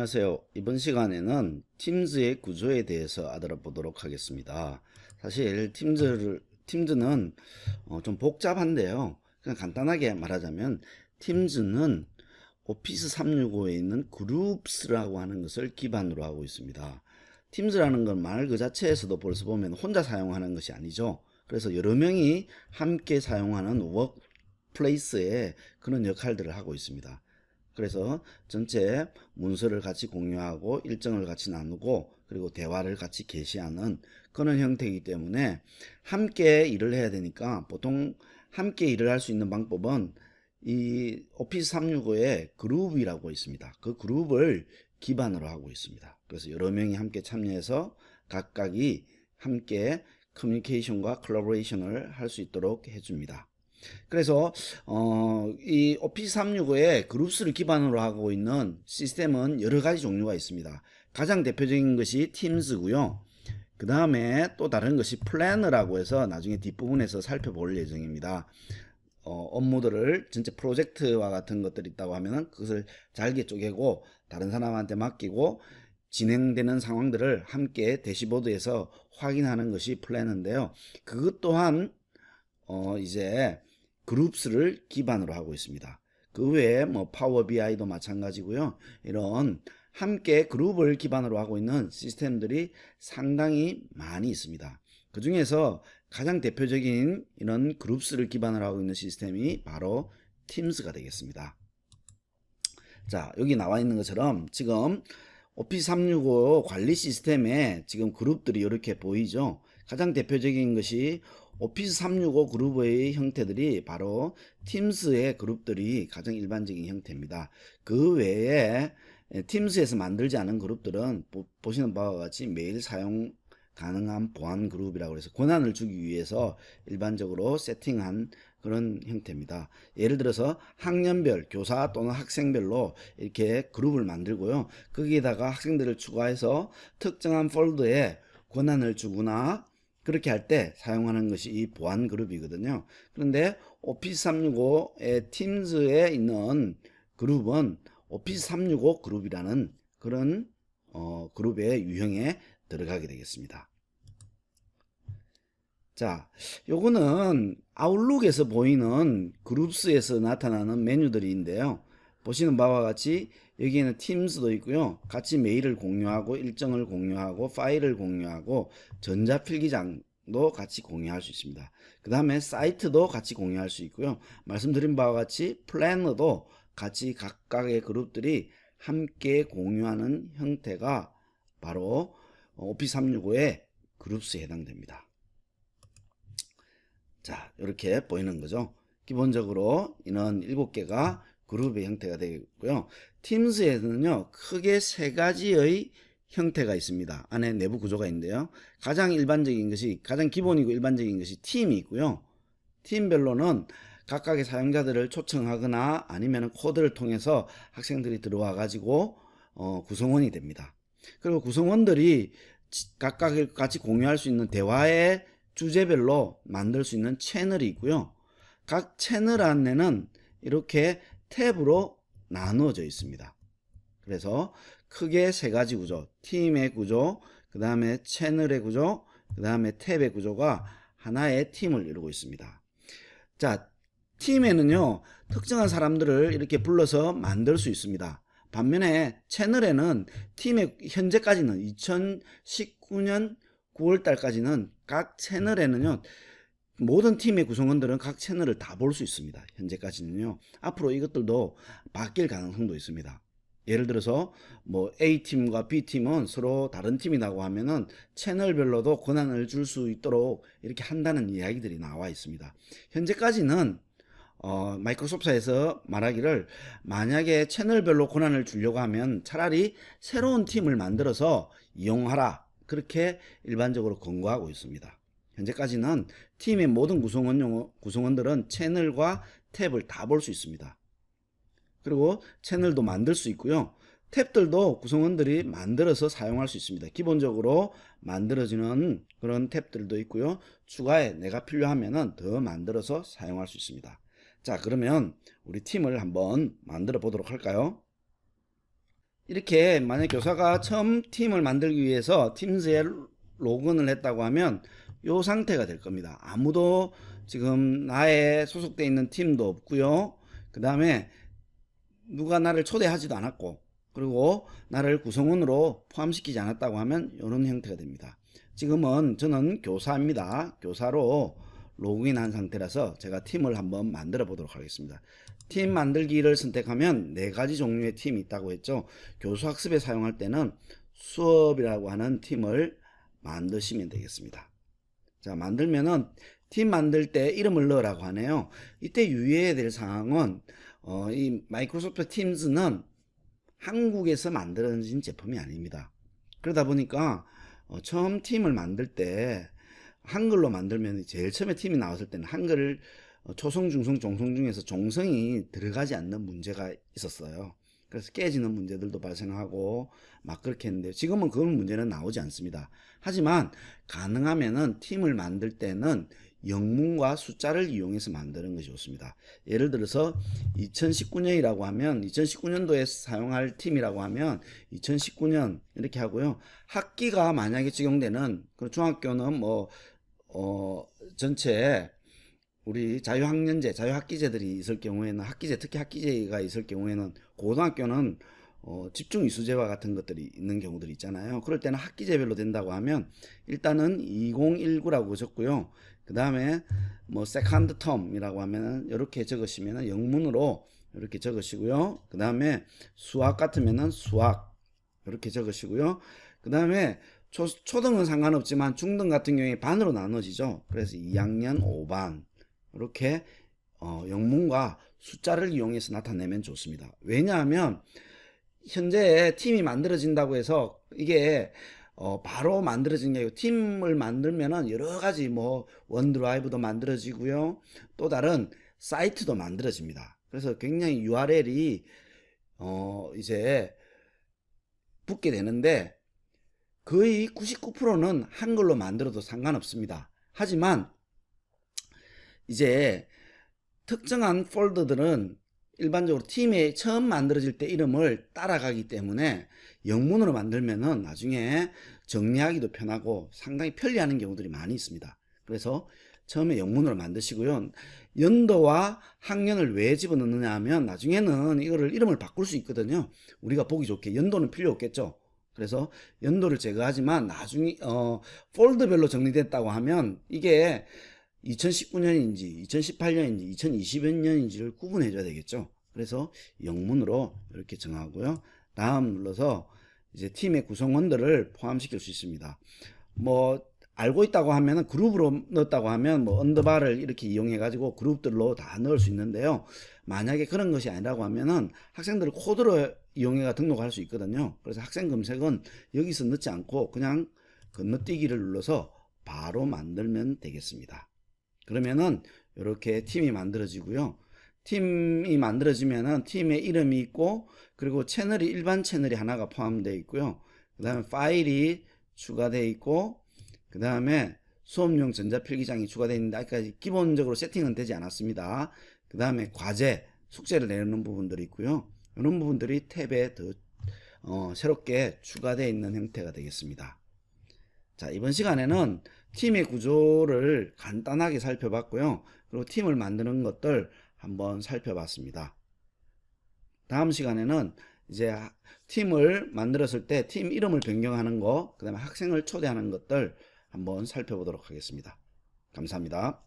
안녕하세요. 이번 시간에는 팀즈의 구조에 대해서 알아보도록 하겠습니다. 사실 팀즈를 팀즈는 어, 좀 복잡한데요. 그냥 간단하게 말하자면 팀즈는 오피스 365에 있는 그룹스라고 하는 것을 기반으로 하고 있습니다. 팀즈라는 건 말 그 자체에서도 벌써 보면 혼자 사용하는 것이 아니죠. 그래서 여러 명이 함께 사용하는 워크플레이스에 그런 역할들을 하고 있습니다. 그래서 전체 문서를 같이 공유하고 일정을 같이 나누고 그리고 대화를 같이 게시하는 그런 형태이기 때문에 함께 일을 해야 되니까 보통 함께 일을 할 수 있는 방법은 이 오피스 365에 그룹이라고 있습니다. 그 그룹을 기반으로 하고 있습니다. 그래서 여러 명이 함께 참여해서 각각이 함께 커뮤니케이션과 컬러버레이션을 할 수 있도록 해줍니다. 그래서 어, 이 오피스 365에 그룹스를 기반으로 하고 있는 시스템은 여러 가지 종류가 있습니다. 가장 대표적인 것이 팀즈고요. 그 다음에 또 다른 것이 플래너라고 해서 나중에 뒷부분에서 살펴볼 예정입니다. 어, 업무들을 전체 프로젝트와 같은 것들이 있다고 하면은 그것을 잘게 쪼개고 다른 사람한테 맡기고 진행되는 상황들을 함께 대시보드에서 확인하는 것이 플래너인데요. 그것 또한 어, 이제 그룹스를 기반으로 하고 있습니다. 그 외에 뭐 파워 BI도 마찬가지고요. 이런 함께 그룹을 기반으로 하고 있는 시스템들이 상당히 많이 있습니다. 그 중에서 가장 대표적인 이런 그룹스를 기반으로 하고 있는 시스템이 바로 팀스가 되겠습니다. 자, 여기 나와 있는 것처럼 지금 오피스 365 관리 시스템에 지금 그룹들이 이렇게 보이죠. 가장 대표적인 것이 오피스 365 그룹의 형태들이 바로 팀스의 그룹들이 가장 일반적인 형태입니다. 그 외에 팀스에서 만들지 않은 그룹들은 보, 시는 바와 같이 매일 사용 가능한 보안 그룹이라고 해서 권한을 주기 위해서 일반적으로 세팅한 그런 형태입니다. 예를 들어서 학년별 교사 또는 학생별로 이렇게 그룹을 만들고요. 거기에다가 학생들을 추가해서 특정한 폴더에 권한을 주거나 그렇게 할 때 사용하는 것이 이 보안 그룹이거든요. 그런데 오피스 365의 팀즈에 있는 그룹은 오피스 365 그룹이라는 그런 어, 그룹의 유형에 들어가게 되겠습니다. 자, 요거는 아웃룩에서 보이는 그룹스에서 나타나는 메뉴들인데요. 보시는 바와 같이 여기에는 팀스도 있고요. 같이 메일을 공유하고 일정을 공유하고 파일을 공유하고 전자필기장도 같이 공유할 수 있습니다. 그 다음에 사이트도 같이 공유할 수 있고요. 말씀드린 바와 같이 플래너도 같이 각각의 그룹들이 함께 공유하는 형태가 바로 오피스 365의 그룹스에 해당됩니다. 자, 이렇게 보이는 거죠. 기본적으로 이는 7개가 그룹의 형태가 되겠고요. 팀스에는요, 크게 세 가지의 형태가 있습니다. 안에 내부 구조가 있는데요. 가장 일반적인 것이, 가장 기본이고 일반적인 것이 팀이 있고요. 팀별로는 각각의 사용자들을 초청하거나 아니면 코드를 통해서 학생들이 들어와 가지고 어, 구성원이 됩니다. 그리고 구성원들이 각각 같이 공유할 수 있는 대화의 주제별로 만들 수 있는 채널이 있고요. 각 채널 안에는 이렇게 탭으로 나누어져 있습니다. 그래서 크게 세 가지 구조, 팀의 구조, 그 다음에 채널의 구조, 그 다음에 탭의 구조가 하나의 팀을 이루고 있습니다. 자, 팀에는요, 특정한 사람들을 이렇게 불러서 만들 수 있습니다. 반면에 채널에는 팀의 현재까지는 2019년 9월 달까지는 각 채널에는요. 모든 팀의 구성원들은 각 채널을 다 볼 수 있습니다. 현재까지는요. 앞으로 이것들도 바뀔 가능성도 있습니다. 예를 들어서 뭐 A팀과 B팀은 서로 다른 팀이라고 하면은 채널별로도 권한을 줄 수 있도록 이렇게 한다는 이야기들이 나와 있습니다. 현재까지는 어, 마이크로소프트에서 말하기를 만약에 채널별로 권한을 주려고 하면 차라리 새로운 팀을 만들어서 이용하라. 그렇게 일반적으로 권고하고 있습니다. 현재까지는 팀의 모든 구성원, 구성원들은 채널과 탭을 다 볼 수 있습니다. 그리고 채널도 만들 수 있고요. 탭들도 구성원들이 만들어서 사용할 수 있습니다. 기본적으로 만들어지는 그런 탭들도 있고요. 추가에 내가 필요하면 더 만들어서 사용할 수 있습니다. 자, 그러면 우리 팀을 한번 만들어 보도록 할까요? 이렇게 만약 교사가 처음 팀을 만들기 위해서 팀즈에 로그인을 했다고 하면 요 상태가 될 겁니다. 아무도 지금 나의 소속돼 있는 팀도 없고요. 그 다음에 누가 나를 초대하지도 않았고 그리고 나를 구성원으로 포함시키지 않았다고 하면 이런 형태가 됩니다. 지금은 저는 교사입니다. 교사로 로그인한 상태라서 제가 팀을 한번 만들어 보도록 하겠습니다. 팀 만들기를 선택하면 네 가지 종류의 팀이 있다고 했죠. 교수 학습에 사용할 때는 수업이라고 하는 팀을 만드시면 되겠습니다. 자, 만들면은 팀 만들 때 이름을 넣으라고 하네요. 이때 유의해야 될 사항은 어, 이 마이크로소프트 팀즈는 한국에서 만들어진 제품이 아닙니다. 그러다 보니까 어, 처음 팀을 만들 때 한글로 만들면 제일 처음에 팀이 나왔을 때는 한글 어, 초성, 중성, 종성 중에서 종성이 들어가지 않는 문제가 있었어요. 그래서 깨지는 문제들도 발생하고 막 그렇게 했는데 지금은 그런 문제는 나오지 않습니다. 하지만 가능하면은 팀을 만들 때는 영문과 숫자를 이용해서 만드는 것이 좋습니다. 예를 들어서 2019년이라고 하면 2019년도에 사용할 팀이라고 하면 2019년 이렇게 하고요. 학기가 만약에 적용되는 그 중학교는 뭐 어, 전체 우리 자유학년제, 자유학기제들이 있을 경우에는 학기제, 특히 학기제가 있을 경우에는 고등학교는 어, 집중 이수제와 같은 것들이 있는 경우들이 있잖아요. 그럴 때는 학기제별로 된다고 하면 일단은 2019라고 적고요. 그 다음에 뭐 세컨드 텀이라고 하면은 이렇게 적으시면은 영문으로 이렇게 적으시고요. 그 다음에 수학 같으면은 수학 이렇게 적으시고요. 그 다음에 초, 초등은 상관없지만 중등 같은 경우에 반으로 나눠지죠. 그래서 2학년 5반 이렇게 어, 영문과 숫자를 이용해서 나타내면 좋습니다. 왜냐하면 현재 팀이 만들어진다고 해서 이게 어, 바로 만들어진 게 팀을 만들면은 여러 가지 뭐 원드라이브도 만들어지고요. 또 다른 사이트도 만들어집니다. 그래서 굉장히 URL이 어, 이제 붙게 되는데 거의 99%는 한글로 만들어도 상관없습니다. 하지만 이제 특정한 폴더들은 일반적으로 팀에 처음 만들어질 때 이름을 따라가기 때문에 영문으로 만들면은 나중에 정리하기도 편하고 상당히 편리하는 경우들이 많이 있습니다. 그래서 처음에 영문으로 만드시고요. 연도와 학년을 왜 집어넣느냐 하면 나중에는 이거를 이름을 바꿀 수 있거든요. 우리가 보기 좋게 연도는 필요 없겠죠. 그래서 연도를 제거하지만 나중에 어 폴더별로 정리됐다고 하면 이게 2019년인지 2018년인지 2020년인지를 구분해 줘야 되겠죠. 그래서 영문으로 이렇게 정하고요. 다음 눌러서 이제 팀의 구성원들을 포함시킬 수 있습니다. 뭐 알고 있다고 하면은 그룹으로 넣었다고 하면 뭐 언더바를 이렇게 이용해 가지고 그룹들로 다 넣을 수 있는데요. 만약에 그런 것이 아니라고 하면은 학생들을 코드로 이용해가 등록할 수 있거든요. 그래서 학생 검색은 여기서 넣지 않고 그냥 건너뛰기를 눌러서 바로 만들면 되겠습니다. 그러면은 이렇게 팀이 만들어지고요. 팀이 만들어지면은 팀의 이름이 있고 그리고 채널이 일반 채널이 하나가 포함되어 있고요. 그 다음에 파일이 추가되어 있고 그 다음에 수업용 전자필기장이 추가되어 있는데 아직까지 기본적으로 세팅은 되지 않았습니다. 그 다음에 과제, 숙제를 내는 부분들이 있고요. 이런 부분들이 탭에 더 어, 새롭게 추가되어 있는 형태가 되겠습니다. 자, 이번 시간에는 팀의 구조를 간단하게 살펴봤고요. 그리고 팀을 만드는 것들 한번 살펴봤습니다. 다음 시간에는 이제 팀을 만들었을 때 팀 이름을 변경하는 거, 그 다음에 학생을 초대하는 것들 한번 살펴보도록 하겠습니다. 감사합니다.